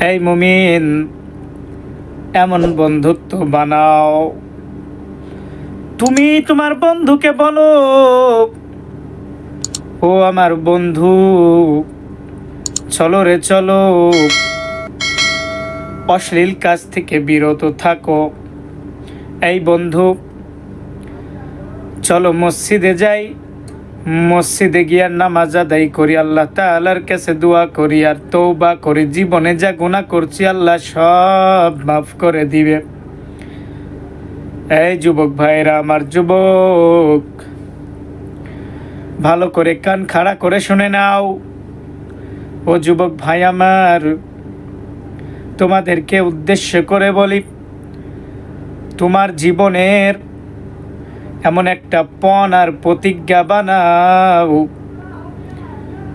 এই মুমিন, এমন বন্ধুত্ব বানাও। তুমি তোমার বন্ধুকে বলো, ও আমার বন্ধু, চলো রে চলো। অশ্লীল কাজ থেকে বিরত থাকো। এই বন্ধু, চলো মসজিদে যাই। মসজিদে গিয়ার নামাজ আদায় করি, আল্লাহ তাআলার কাছে দোয়া করি আর তৌবা করি। জীবনে যা গুনাহ করছি, আল্লাহ সব মাফ করে দিবে। এই যুবক ভাইরা, আমার যুবক, ভালো করে কান খাড়া করে শুনে নাও। ও যুবক ভাই আমার, তোমাদেরকে উদ্দেশ্য করে বলি, তোমার জীবনের এমন একটা পণ আর প্রতিজ্ঞা বানাও।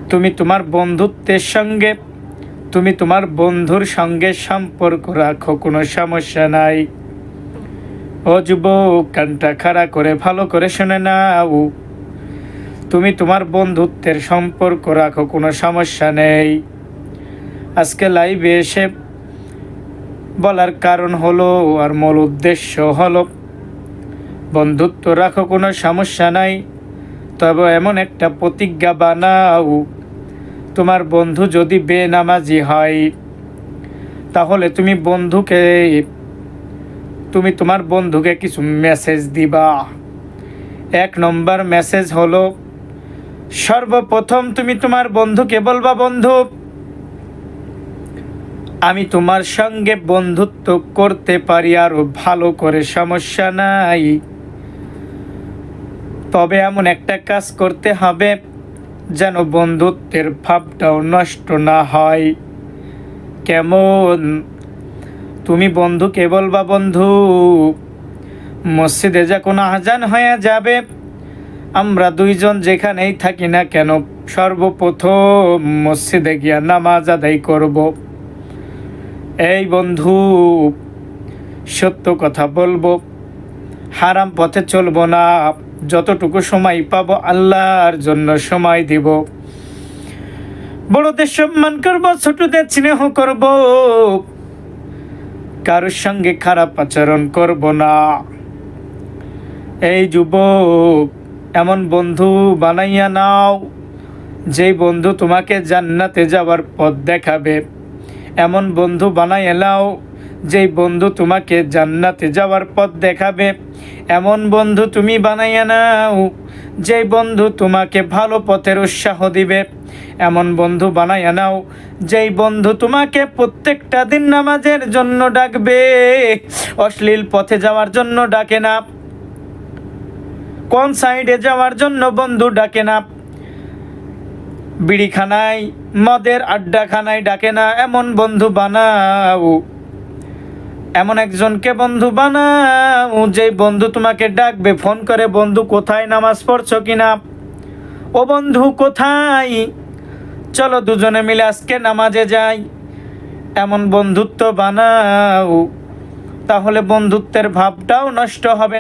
তুমি তোমার বন্ধুত্বের সঙ্গে, তুমি তোমার বন্ধুর সঙ্গে সম্পর্ক রাখো, কোনো সমস্যা নাই। ও যুবক, কানটা খাড়া করে ভালো করে শুনে নাও। তুমি তোমার বন্ধুত্বের সম্পর্ক রাখো, কোনো সমস্যা নেই। আজকে লাইভে এসে বলার কারণ হলো, আর মূল উদ্দেশ্য হলো বন্ধুত্ব রাখো, কোনো সমস্যা নাই। তবে এমন একটা প্রতিজ্ঞা বানাও, তোমার বন্ধু যদি বেনামাজি হয়, তাহলে তুমি বন্ধুকে, তুমি তোমার বন্ধুকে কিছু মেসেজ দিবা। এক নম্বর মেসেজ হলো, সর্বপ্রথম তুমি তোমার বন্ধুকে বলবা, বন্ধু, আমি তোমার সঙ্গে বন্ধুত্ব করতে পারি, আরও ভালো করে সমস্যা নাই। তবে এমন একটা কাজ করতে হবে যেন বন্ধুত্বের ভাবটাও নষ্ট না হয়। কেমন? তুমি বন্ধুকে বলবা বন্ধু? মসজিদে যখন আজান হয়ে যাবে, আমরা দুইজন যেখানেই থাকি না কেন, সর্বপ্রথম মসজিদে গিয়া নামাজ আদায় করব। এই বন্ধু, সত্য কথা বলব, হারাম পথে চলবো না। যতটুকু সময় পাবো আল্লাহর জন্য সময় দিব। বড়দের সম্মান করব, ছোটদের স্নেহ করব। কারোর সঙ্গে খারাপ আচরণ করব না। এই যুবক, এমন বন্ধু বানাইয়া নাও যেই বন্ধু তোমাকে জান্নাতে যাওয়ার পথ দেখাবে। এমন বন্ধু বানাই এলাও যেই বন্ধু তোমাকে জান্নাতে যাওয়ার পথ দেখাবে, এমন বন্ধু তুমি বানাইয়া নাও, যেই বন্ধু তোমাকে ভালো পথের উৎসাহ দিবে। এমন বন্ধু বানাইয়া নাও, যেই বন্ধু তোমাকে প্রত্যেকটা দিন নামাজের জন্য ডাকবে, অশ্লীল পথে যাওয়ার জন্য ডাকে না। কোন সাইডে যাওয়ার জন্য বন্ধু ডাকে না। বিড়িখানায়, মদের আড্ডাখানায় ডাকে না, এমন বন্ধু বানাও। এমন একজনকে বন্ধু বানাও, যে বন্ধু তোমাকে ডাকবে, ফোন করে, বন্ধু, কোথায় নামাজ পড়ছো কিনা? ও বন্ধু, কোথায়? চলো দুজনে মিলে আজকে নামাজে যাই। এমন বন্ধুত্ব বানাও, তাহলে বন্ধুত্বের ভাবটাও নষ্ট হবে